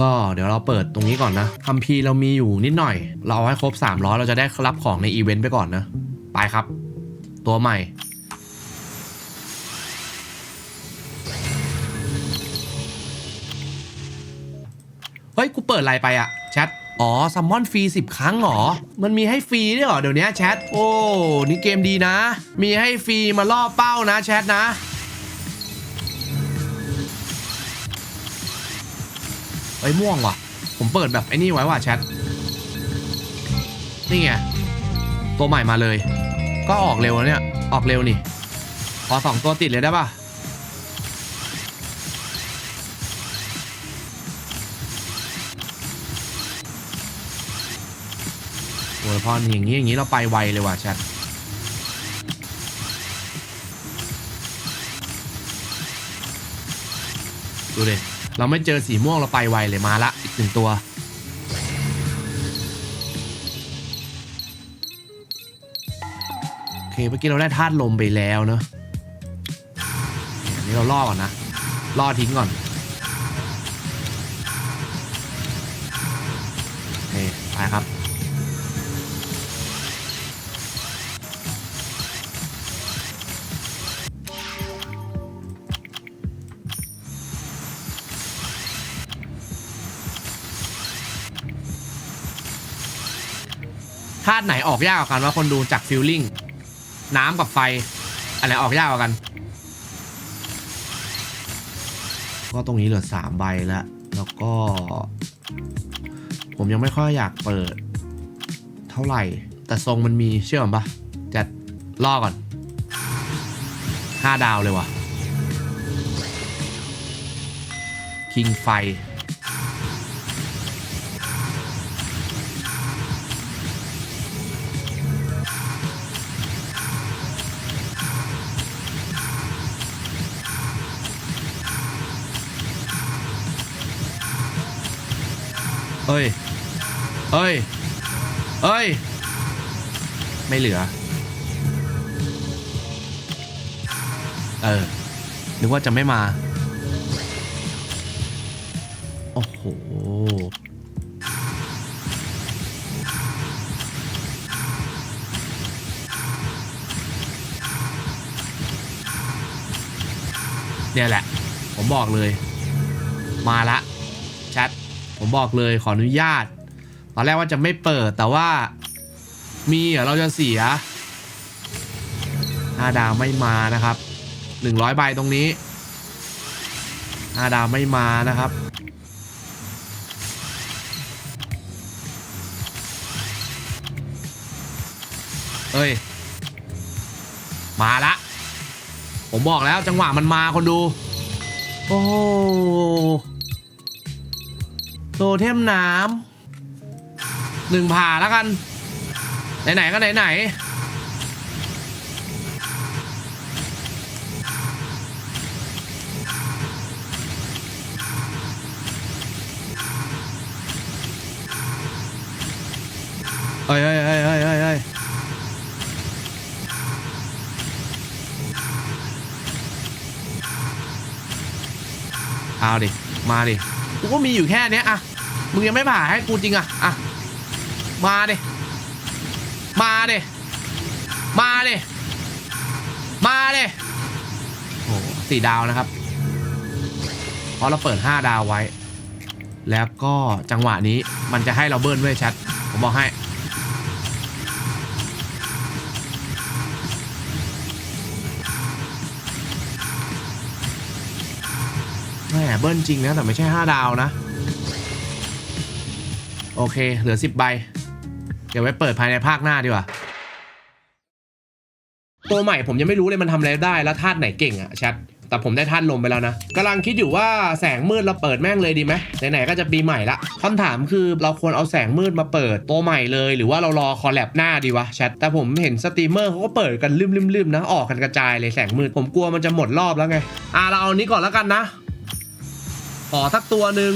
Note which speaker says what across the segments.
Speaker 1: ก็เดี๋ยวเราเปิดตรงนี้ก่อนนะคัมภีร์เรามีอยู่นิดหน่อย เราเอาให้ครบ 300 เราจะได้รับของในอีเวนต์ไปก่อนนะ ไปครับ ตัวใหม่ เฮ้ย กูเปิดอะไรไปอะแชท อ๋อซัมมอนฟรี 10 ครั้งเหรอ มันมีให้ฟรีด้วยเหรอ เดี๋ยวนี้แชท โอ้ นี่เกมดีนะ มีให้ฟรีมาล่อเป้านะแชทนะ เฮ้ยม่วงว่ะ ผมเปิดแบบไอ้นี่ไว้ว่ะแชท นี่ไง ตัวใหม่มาเลย ก็ออกเร็วแล้วเนี่ย ออกเร็วนี่พอสองตัวติดเลยได้ป่ะ โอ้ยพออย่างนี้อย่างนี้เราไปไวเลยว่ะแชทดูดิ เราไม่เจอสีม่วงเราไปไวเลยมาละอีกหนึ่งตัว โอเคเมื่อกี้เราได้ธาตุลมไปแล้วเนอะอันนี้เราล่อก่อนนะล่อทิ้งก่อนโอเคไปครับ ธาตุไหนออกยากกว่ากันว่าคนดูจากฟิลลิ่งน้ำกับไฟอะไรออกยากกว่ากัน ก็ตรงนี้เหลือสามใบแล้ว แล้วก็ ผมยังไม่ค่อยอยากเปิด เท่าไหร่ แต่ทรงมันมีเชื่อมปะจะล่อก่อนห้าดาวเลยว่ะคิงไฟ เอ้ย เอ้ย เอ้ย ไม่เหลือ เออ นึกว่าจะไม่มา โอ้โห เนี่ยแหละ ผมบอกเลย มาละ ผมบอกเลยขออนุญาต ตอนแรกว่าจะไม่เปิดแต่ว่า มีเหรอเราจะเสียห้าดาวไม่มานะครับหนึ่งร้อยใบตรงนี้ห้าดาวไม่มานะครับเอ้ย มาละ ผมบอกแล้วจังหวะมันมาคนดู โอ้ โหโตเทมน้ำหนึ่งผ่าแล้วกัน ไหน ๆ ก็ไหน ๆเอ้ยเอ้ยเอ้ยเอ้ยเอ้ยเอ้ยเอาดิ มาดิ กูก็มีอยู่แค่เนี้ยอะมึงยังไม่ผ่าให้กูจริงอะอะมาดิมาดิมาดิมาดิโอ้โหสี่ดาวนะครับเพราะเราเปิด5ดาวไว้ แล้วก็จังหวะนี้มันจะให้เราเบิ้ลด้วยชัด ผมบอกให้ แหมเบิ้ลจริงนะ แต่ไม่ใช่ 5 ดาวนะ โอเค เหลือ 10 ใบ เดี๋ยวไว้เปิดภายในภาคหน้าดีกว่า ตัวใหม่ผมยังไม่รู้เลยมันทำอะไรได้แล้วธาตุไหนเก่งอะแชทแต่ผมได้ธาตุลมไปแล้วนะกำลังคิดอยู่ว่าแสงมืดเราเปิดแม่งเลยดีไหมไหนๆก็จะปีใหม่ละคำถามคือเราควรเอาแสงมืดมาเปิดตัวใหม่เลย หรือว่าเรารอคอลแลบหน้าดีวะแชทแต่ผมเห็นสตรีมเมอร์เขาก็เปิดกันลืมๆๆนะออกกันกระจายเลยแสงมืดผมกลัวมันจะหมดรอบแล้วไงอะเราเอานี้ก่อนแล้วกันนะ อสักตัวหนึ่ง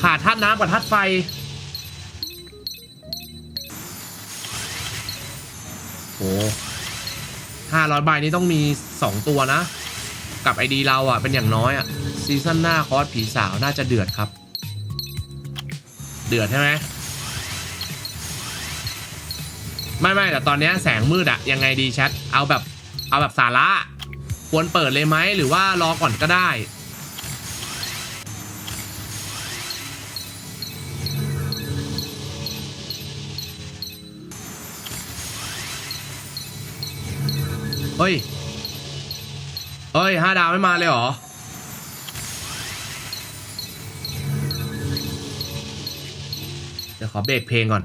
Speaker 1: ขาดธาตุน้ำกับธาตุไฟ โอ้ห้าร้อยใบนี้ต้องมีสองตัวนะ กับไอดีเราอะ เป็นอย่างน้อยอะ ซีซั่นหน้าคอสผีสาวน่าจะเดือดครับ เดือดใช่ไหมไม่ไม่แต่ตอนนี้แสงมืดอะยังไงดีแชทเอาแบบเอาแบบสาระควรเปิดเลยไหมหรือว่ารอก่อนก็ได้ ฮ้ย เฮ้ยห้าดาวไม่มาเลยเหรอ เดี๋ยวขอเบรกเพลงก่อน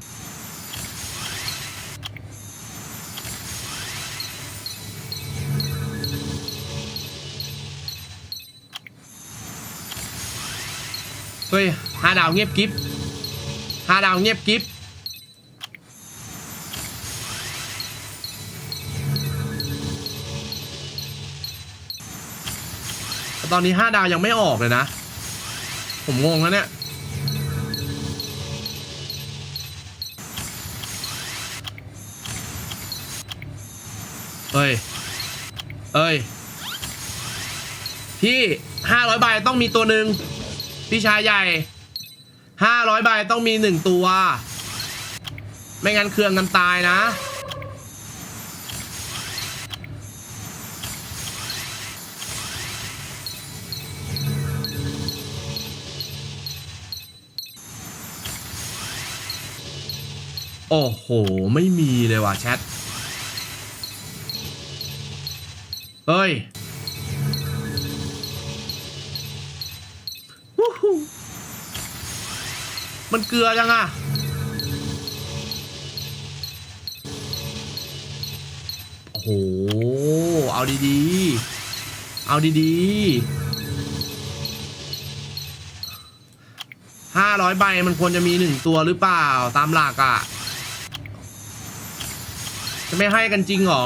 Speaker 1: เฮ้ยห้าดาวเงียบกิฟห้าดาวเงียบกิฟ ตอนนี้ห้าดาวยังไม่ออกเลยนะ ผมงงแล้วเนี่ย เอ้ย เอ้ย พี่ห้าร้อยใบต้องมีตัวหนึ่งพี่ชายใหญ่ห้าร้อยใบต้องมีหนึ่งตัว ไม่งั้นเครื่องกันตายนะ โอ้โห ไม่มีเลยว่ะแชท เฮ้ยวู้ฮู้มันเกลือจังอะโอ้โห เอาดีๆ เอาดีๆห้าร้อยใบมันควรจะมีหนึ่งตัวหรือเปล่าตามหลักอะ จะไม่ให้กันจริงเหรอ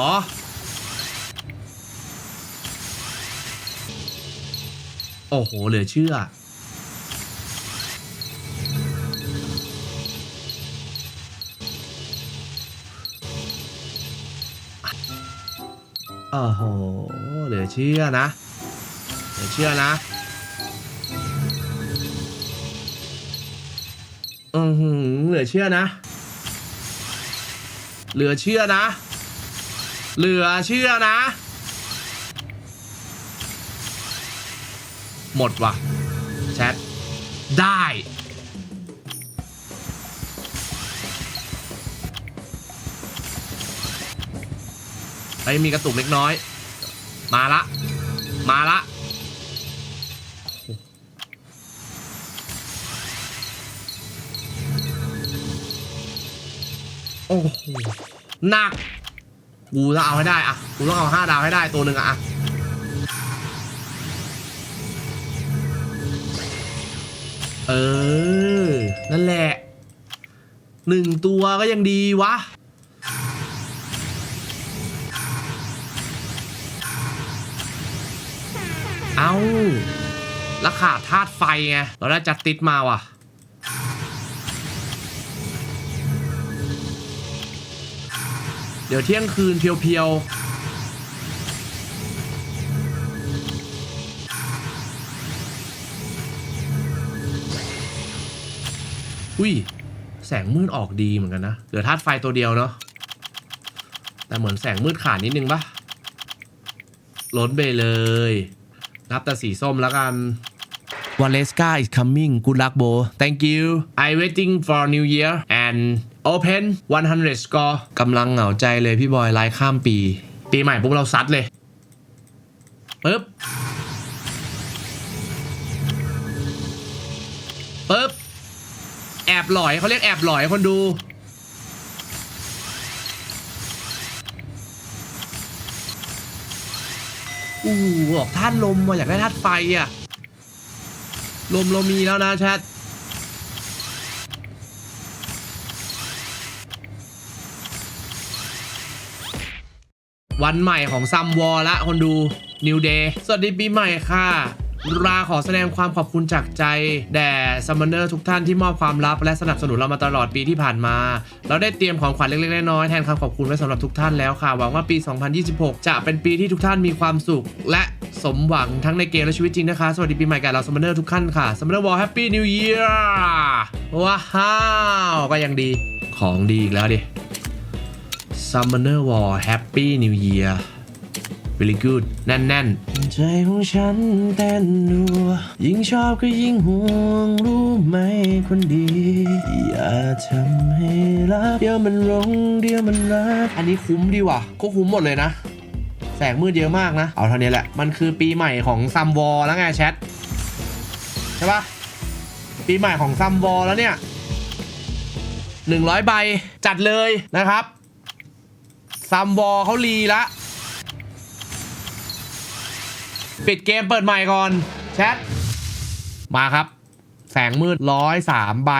Speaker 1: โอ้โห เหลือเชื่อ โอ้โห เหลือเชื่อนะ เหลือเชื่อนะอือหือเหลือเชื่อนะ เหลือเชื่อนะ เหลือเชื่อนะ หมดว่ะแชทได้ไอ้มีกระตุกเล็กน้อย มาละ มาละ หนักกูต้องเอาให้ได้อะกูต้องเอาห้าดาวให้ได้ตัวหนึ่งอะอะเออ นั่นแหละหนึ่งตัวก็ยังดีวะ เอาแล้วขาดธาตุไฟไง เราได้จัดติดมาว่ะ ดี๋ยวเที่ยงคืนเพียวๆ อุ้ย แสงมืดออกดีเหมือนกันนะ เหลือธาตุไฟตัวเดียวเนาะ แต่เหมือนแสงมืดขาดนิดนึงปะล้นไปเลย นับแต่สีส้มแล้วกัน Valeska is coming good luck bro thank you I waiting for New Year and open 100 score กำลังเหงาใจเลยพี่บอยไลฟ์ข้ามปี ปีใหม่ปุ๊บเราซัดเลยปึ๊บปึ๊บแอบหลอยเขาเรียกแอบหลอยคนดูอู้หูบอกธาตุลมมาอยากได้ธาตุไฟอะ ลมเรามีแล้วนะแชท วันใหม่ของซัมวอลละคนดู New Day สวัสดีปีใหม่ค่ะราขอแสดงความขอบคุณจากใจแด่ซัมมอนเนอร์ทุกท่านที่มอบความลับ และสนับสนุนเรามาตลอดปีที่ผ่านมา เราได้เตรียมของขวัญเล็กๆน้อยๆแทนคำขอบคุณไว้สำหรับทุกท่านแล้วค่ะ หวังว่าปี 2026 จะเป็นปีที่ทุกท่านมีความสุข และสมหวังทั้งในเกมและชีวิตจริงนะคะ สวัสดีปีใหม่กับเราซัมมอนเนอร์ทุกท่านค่ะซัมมอนเนอร์วอลแฮปปี้นิวเยียร์ว้าวก็ยังดีของดีอีกแล้วดิ Summoner War Happy New Year Really good แน่นๆใจของฉันเต้นรัวยิ่งชอบก็ยิ่งห่วงรู้ไหมคนดี อย่าทำให้รักเดี๋ยวมันหลงเดี๋ยวมันรัก อันนี้คุ้มดีว่ะก็คุ้มหมดเลยนะ แสงมืดเยอะมากนะ เอาเท่านี้แหละ มันคือปีใหม่ของซัมวอลแล้วไงแชท ใช่ปะปีใหม่ของซัมวอลแล้วเนี่ย 100ใบจัดเลยนะครับ ซัมวอลเขารีละ ปิดเกมเปิดใหม่ก่อน แชท มาครับ แสงมืดร้อยสามใบ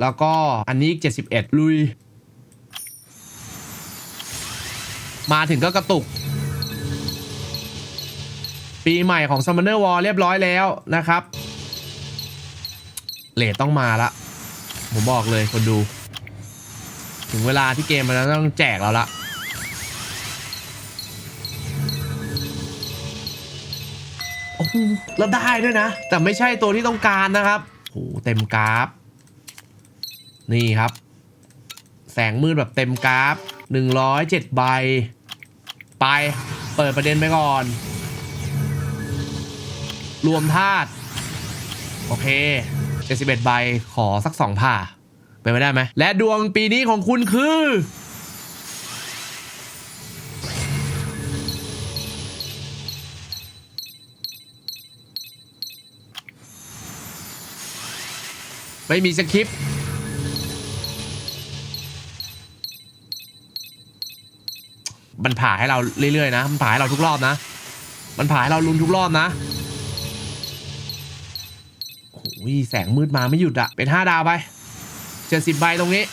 Speaker 1: แล้วก็อันนี้เจ็ดสิบเอ็ดลุย มาถึงก็กระตุก ปีใหม่ของ Summoner War เรียบร้อยแล้วนะครับเลทต้องมาละ ผมบอกเลยคนดู ถึงเวลาที่เกมมันจะต้องแจกเราละ แล้วได้ด้วยนะ แต่ไม่ใช่ตัวที่ต้องการนะครับโอ้โหเต็มกราฟ นี่ครับ แสงมืดแบบเต็มกราฟ 107 ใบ ไป เปิดประเด็นไปก่อน รวมธาตุ โอเค 71 ใบ ขอสัก 2 ผ่าเป็นไปได้ไหม และดวงปีนี้ของคุณคือ ไม่มีสคริปต์มันผ่าให้เราเรื่อยๆนะ มันผ่าให้เราทุกรอบนะ มันผ่าให้เราลุ้นทุกรอบนะโอ้ยแสงมืดมาไม่หยุดอะเป็นห้าดาวไปเจ็ดสิบใบตรงนี้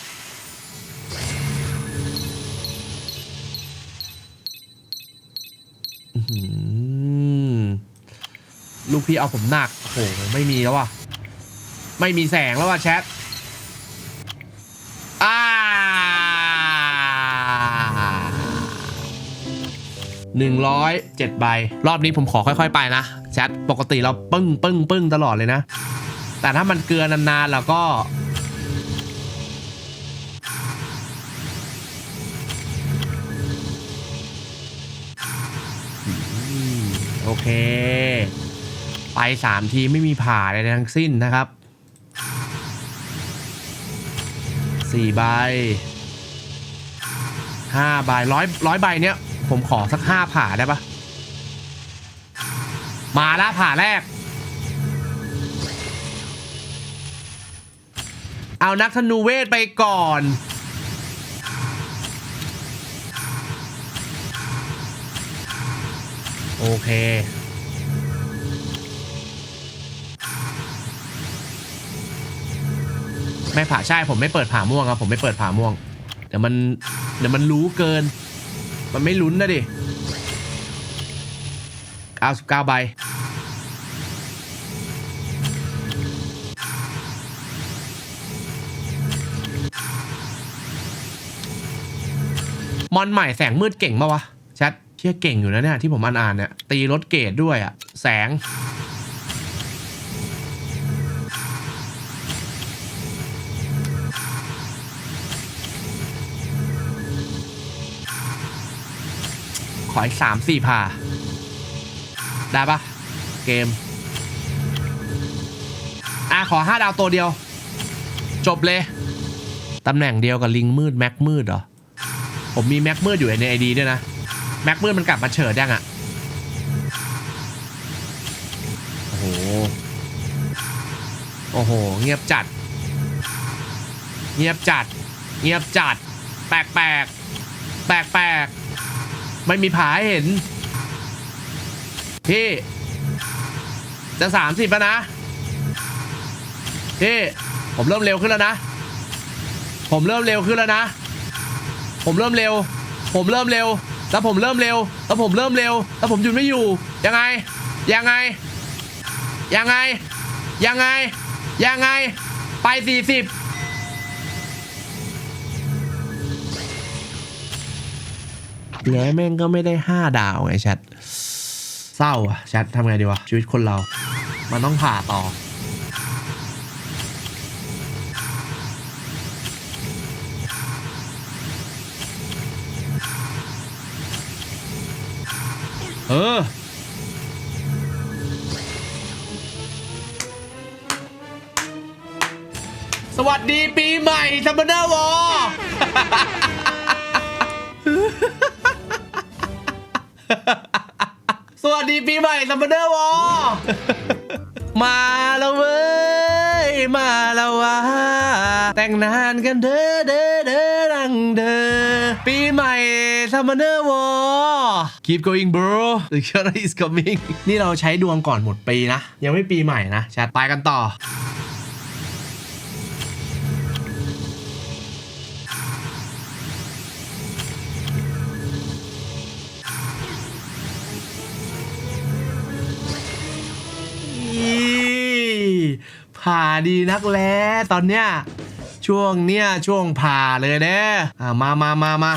Speaker 1: ลูกพี่เอาผมหนัก โอ้โห ไม่มีแล้วว่ะ ไม่มีแสงแล้วว่ะแชทอ่าหนึ่งร้อยเจ็ดใบ รอบนี้ผมขอค่อย ๆ ไปนะแชทปกติเราปึ้งปึ้งปึ้งตลอดเลยนะ แต่ถ้ามันเกลือนานๆเราก็โอเค ไปสามทีไม่มีผ่าใดๆทั้งสิ้นนะครับ สี่ใบห้าใบร้อยร้อยใบเนี้ย ผมขอสักห้าผ่าได้ปะมาละผ่าแรก เอานักธนูเวทไปก่อน โอเค ไม่ผ่าใช่ผมไม่เปิดผ่าม่วงครับผมไม่เปิดผ่าม่วงเดี๋ยวมันเดี๋ยวมันรู้เกิน มันไม่ลุ้นนะดิ99ใบมอนใหม่แสงมืดเก่งปะวะแชทเชี่ยเก่งอยู่นะเนี่ยที่ผมอ่านอ่านเนี่ยตีรถเกรดด้วยอะแสง ขออีกสามสี่ผ่าได้ปะเกม อะ ขอห้าดาวตัวเดียว จบเลย ตำแหน่งเดียวกับลิงมืด แม็กมืดเหรอ ผมมีแม็กมืดอยู่ในไอดีด้วยนะ แม็กมืดมันกลับมาเฉิดยังอะโอ้โห โอ้โห เงียบจัด เงียบจัด เงียบจัด แปลกแปลกแปลกแปลก ไม่มีผาให้เห็น พี่ จะสามสิบแล้วนะ พี่ ผมเริ่มเร็วขึ้นแล้วนะ ผมเริ่มเร็วขึ้นแล้วนะ ผมเริ่มเร็ว ผมเริ่มเร็ว แล้วผมเริ่มเร็ว แล้วผมเริ่มเร็ว แล้วผมหยุดไม่อยู่ ยังไง ยังไง ยังไง ยังไง ยังไง ไปสี่สิบ แล้วแม่งก็ไม่ได้ห้าดาวไงแชทเศร้าอะแชททำไงดีวะ ชีวิตคนเรา มันต้องผ่าต่อ เออ สวัสดีปีใหม่ ซัมเบอร์วอ สวัสดีปีใหม่ซัมเบอร์วอมาแล้วเว้ย มาแล้ววะแต่งนานกันเด้อเด้อเด้อดังเด้อปีใหม่ซัมเมอร์วอ keep going bro the year is coming นี่เราใช้ดวงก่อนหมดปีนะ ยังไม่ปีใหม่นะแชทไปกันต่อ ผ่าดีนักแล้ตอนเนี้ยช่วงเนี้ยช่วงผ่าเลยเด้อ่ามามามามา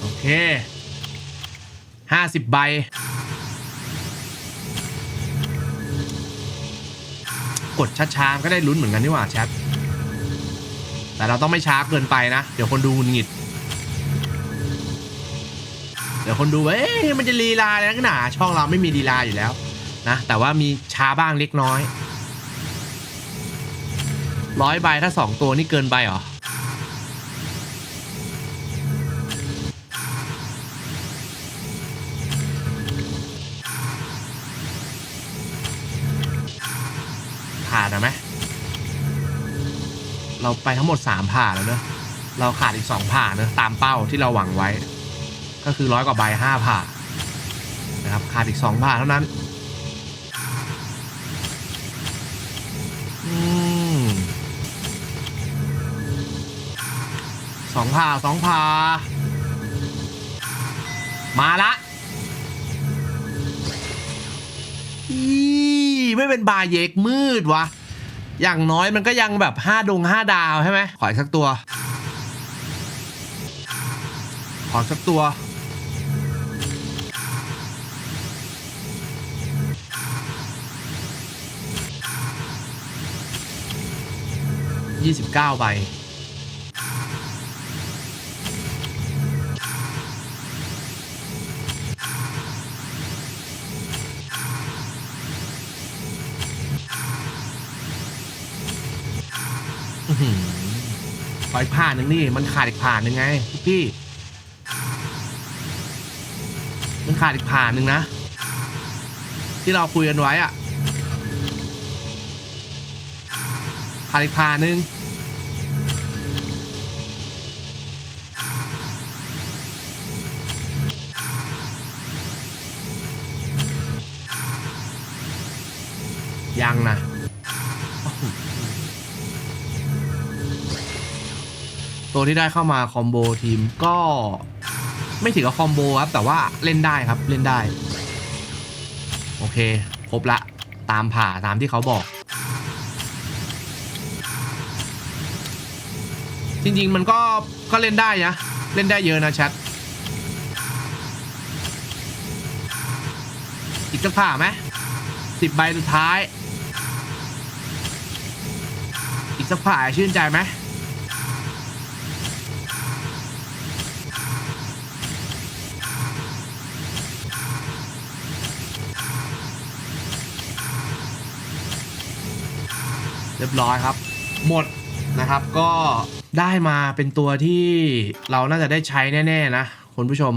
Speaker 1: โอเคห้าสิบใบกดช้าๆก็ได้ลุ้นเหมือนกันนี่หว่าแชทแต่เราต้องไม่ช้าเกินไปนะ เดี๋ยวคนดูหงุดหงิด เดี๋ยวคนดูว่าเอ๊ะมันจะลีลาอะไรนักหนาช่องเราไม่มีลีลาอยู่แล้วนะแต่ว่ามีช้าบ้างเล็กน้อยร้อยใบถ้าสองตัวนี่เกินไปเหรอผ่านนะไหมเราไปทั้งหมด 3 ผ่านแล้วเนอะเราขาดอีก 2 ผ่าเนอะตามเป้าที่เราหวังไว้ ก็คือร้อยกว่าใบห้าผ่านะครับขาดอีกสองผ่าเท่านั้นสองผ่าสองผ่ามาละอีไม่เป็นบาเยกมืดวะ อย่างน้อยมันก็ยังแบบห้าดงห้าดาวใช่ไหมขออีกสักตัว ขอสักตัว ยี่สิบเก้าใบอื้อหือขออีกผ่านหนึ่งนี่ มันขาดอีกผ่านหนึ่งไง พี่ มันขาดอีกผ่านหนึ่งนะ ที่เราคุยกันไว้อะ ขาดอีกผ่านหนึ่งยังนะตัวที่ได้เข้ามาคอมโบทีมก็ไม่ถึงกับคอมโบครับ แต่ว่าเล่นได้ครับเล่นได้ โอเค ครบละ ตามผ่าตามที่เขาบอก จริง ๆ มันก็ก็เล่นได้นะ เล่นได้เยอะนะแชทอีกสักผ่าไหมสิบใบสุดท้าย อีกสักผ่าชื่นใจไหมเรียบร้อยครับ หมดนะครับก็ ได้มาเป็นตัวที่เราน่าจะได้ใช้แน่ ๆ นะคุณผู้ชม